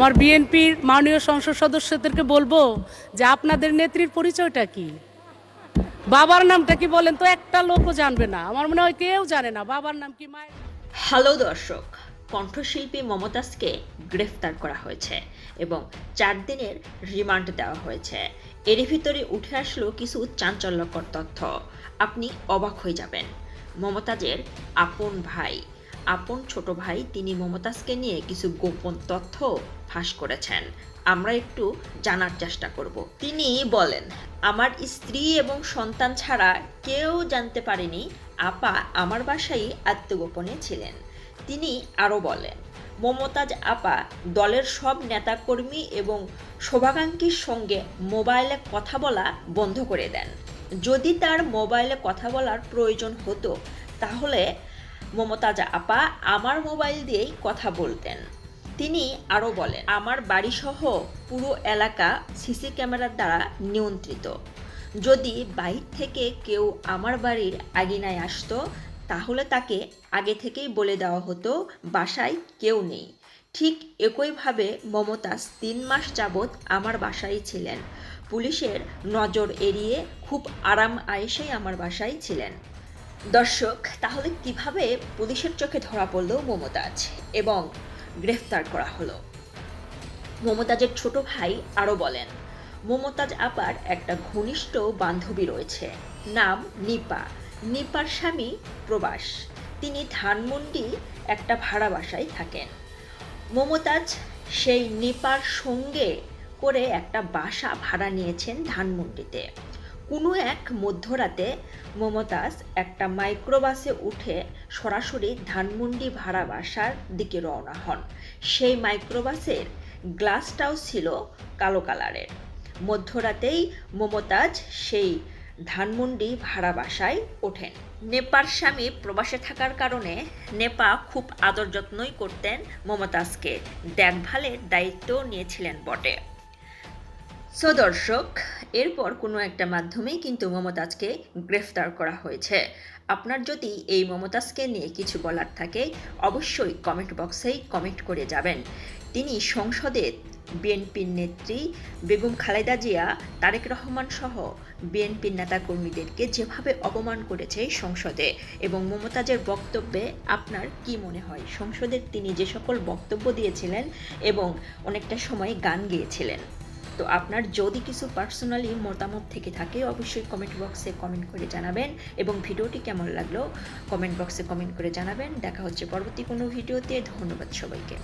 আমার বিএনপির মাননীয় সংসদ সদস্যদেরকে বলব যে আপনাদের নেত্রীর পরিচয়টা কি? বাবার নামটা কি বলেন তো? একটা লোকও জানবে না। আমার মনে হয় কেউ জানে না। বাবার নাম কি? মায়ের হ্যালো দর্শক, কণ্ঠশিল্পী মমতাজকে গ্রেফতার করা হয়েছে এবং চার দিনের রিমান্ড দেওয়া হয়েছে। এর ভিতরে উঠে আসলো কিছু চাঞ্চল্যকর তথ্য। আপনি অবাক হয়ে যাবেন। মমতাজের আপন ভাই আপন ছোট ভাই তিনি মমতাজকে নিয়ে কিছু গোপন তথ্য ফাঁস করেছেন। আমরা একটু জানার চেষ্টা করব। তিনি বলেন, আমার স্ত্রী এবং সন্তান ছাড়া কেউ জানতে পারেনি আপা আমার বাসায় আত্মগোপনে ছিলেন। তিনি আরও বলেন, মমতাজ আপা দলের সব নেতাকর্মী এবং শোভাকাঙ্ক্ষীর সঙ্গে মোবাইলে কথা বলা বন্ধ করে দেন। যদি তার মোবাইলে কথা বলার প্রয়োজন হতো, তাহলে মমতাজ আপা আমার মোবাইল দিয়েই কথা বলতেন। তিনি আরও বলেন, আমার বাড়িসহ পুরো এলাকা সিসি ক্যামেরার দ্বারা নিয়ন্ত্রিত। যদি বাইর থেকে কেউ আমার বাড়ির আগিনায় আসতো, তাহলে তাকে আগে থেকেই বলে দেওয়া হতো, বাসায় কেউ নেই। ঠিক একইভাবে মমতাজ তিন মাস যাবৎ আমার বাসায় ছিলেন। পুলিশের নজর এড়িয়ে খুব আরাম আয়েসেই আমার বাসায় ছিলেন। দর্শক, তাহলে কীভাবে পুলিশের চোখে ধরা পড়ল মমতাজ এবং গ্রেফতার করা হলো? মমতাজের ছোট ভাই আরও বলেন, মমতাজ আপার একটা ঘনিষ্ঠ বান্ধবী রয়েছে, নাম নিপা। নিপার স্বামী প্রবাস। তিনি ধানমন্ডি একটা ভাড়া বাসায় থাকেন। মমতাজ সেই নিপার সঙ্গে করে একটা বাসা ভাড়া নিয়েছেন ধানমন্ডিতে। কোনো এক মধ্যরাতে মমতাজ একটা মাইক্রোবাসে উঠে সরাসরি ধানমন্ডি ভাড়া বাসার দিকে রওনা হন। সেই মাইক্রোবাসের গ্লাসটাও ছিল কালো কালারের। মধ্যরাতেই মমতাজ সেই ধানমন্ডি ভাড়া বাসায় ওঠেন। নেপার স্বামী প্রবাসে থাকার কারণে নেপা খুব আদর যত্নই করতেন মমতাজকে। দেখভালের দায়িত্ব নিয়েছিলেন বটে। সো দর্শক, এরপর কোনো একটা মাধ্যমেই কিন্তু মমতাজকে গ্রেফতার করা হয়েছে। আপনার যদি এই মমতাজকে নিয়ে কিছু বলার থাকে, অবশ্যই কমেন্ট বক্সেই কমেন্ট করে যাবেন। তিনি সংসদে বিএনপির নেত্রী বেগম খালেদা জিয়া, তারেক রহমান সহ বিএনপির নেতাকর্মীদেরকে যেভাবে অপমান করেছে সংসদে এবং মমতাজের বক্তব্যে আপনার কি মনে হয়? সংসদে তিনি যে সকল বক্তব্য দিয়েছিলেন এবং অনেকটা সময় গান গেয়েছিলেন। তো আপনার যদি কিছু পার্সোনালি মতামত থেকে থাকে, অবশ্যই কমেন্ট বক্সে কমেন্ট করে জানাবেন এবং ভিডিওটি কেমন লাগল কমেন্ট বক্সে কমেন্ট করে জানাবেন। দেখা হচ্ছে পরবর্তী কোনো ভিডিওতে। ধন্যবাদ সবাইকে।